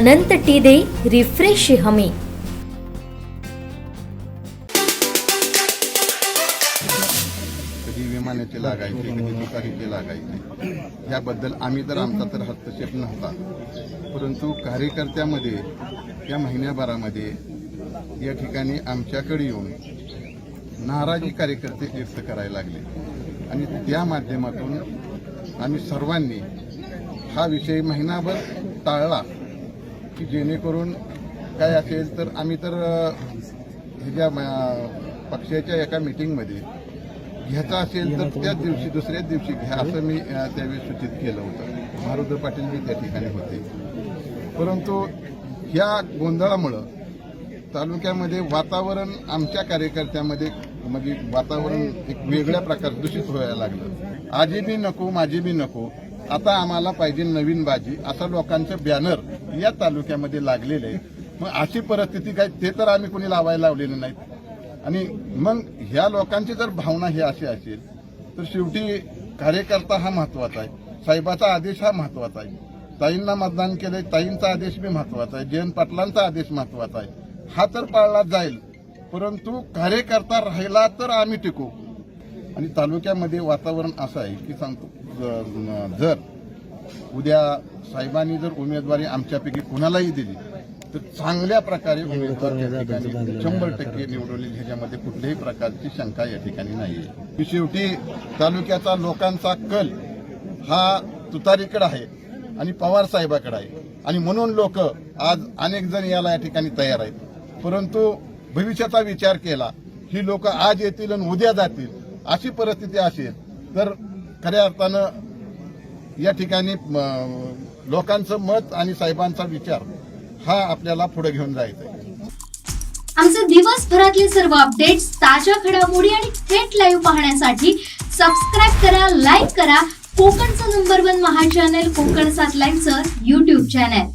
अनंत T दे refresh हमी. कधी विमानाचे लागायचे कधी दुपारीचे लागायचे याबद्दल आम्ही तर आमचा तर हस्तक्षेप नव्हता. परंतु कार्यकर्त्यामध्ये या महिन्याभरामध्ये या ठिकाणी आमच्याकडे येऊन नाराजी कार्यकर्ते व्यक्त करायला लागले. आणि त्या माध्यमातून आम्ही सर्वांनी हा विषय महिनाभर टाळला. की जेणेकरून काय असेल तर आम्ही तर ह्याच्या पक्षाच्या एका मिटिंगमध्ये घ्यायचा असेल तर त्याच दिवशी दुसऱ्याच दिवशी घ्या असं मी त्यावेळी सूचित केलं होतं. मारुद्र पाटील मी त्या ठिकाणी होते. परंतु ह्या गोंधळामुळं तालुक्यामध्ये वातावरण आमच्या कार्यकर्त्यामध्ये म्हणजे वातावरण एक वेगळ्या प्रकार दूषित व्हायला लागलं. आजी बी नको माझी बी नको आता आम्हाला पाहिजे नवीन बाजी. आता लोकांचं बॅनर या तालुक्यामध्ये लागलेलं आहे मग अशी परिस्थिती काय? ते तर आम्ही कोणी लावायला लावलेलं नाहीत. आणि मग ह्या लोकांची जर भावना ही अशी असेल तर शेवटी कार्यकर्ता हा महत्त्वाचा आहे. साहेबाचा आदेश हा महत्त्वाचा आहे. ताईंना मतदान केलंय ताईंचा आदेश बी महत्त्वाचा आहे. जयंत पाटलांचा आदेश महत्त्वाचा आहे. हा तर पाळला जाईल. परंतु कार्यकर्ता राहिला तर आम्ही टिकू. आणि तालुक्यामध्ये वातावरण असं आहे की सांगतो जर उद्या साहेबांनी जर उमेदवारी आमच्यापैकी कुणालाही दिली तर चांगल्या प्रकारे उमेदवार त्या ठिकाणी शंभर टक्के निवडवले ह्याच्यामध्ये कुठल्याही प्रकारची शंका या ठिकाणी नाहीये की शेवटी तालुक्याचा लोकांचा कल हा तुतारीकडे आहे आणि पवार साहेबाकडे आहे. आणि म्हणून लोक आज अनेक जण याला या ठिकाणी तयार आहेत. परंतु भविष्याचा विचार केला ही लोक आज येतील आणि उद्या जातील. अशी परिस्थिती असेल तर खऱ्या अर्थानं या ठिकाणी लोकांचं मत आणि साहेबांचा विचार हा आपल्याला पुढे घेऊन जायचा आमचे दिवसभरातले सर्व अपडेट्स ताज्या घडामोडी आणि थेट लाईव्ह पाहण्यासाठी सबस्क्राईब करा लाईक करा. कोकणचं number one Maha channel Kokan सात लाईनचं युट्यूब चॅनल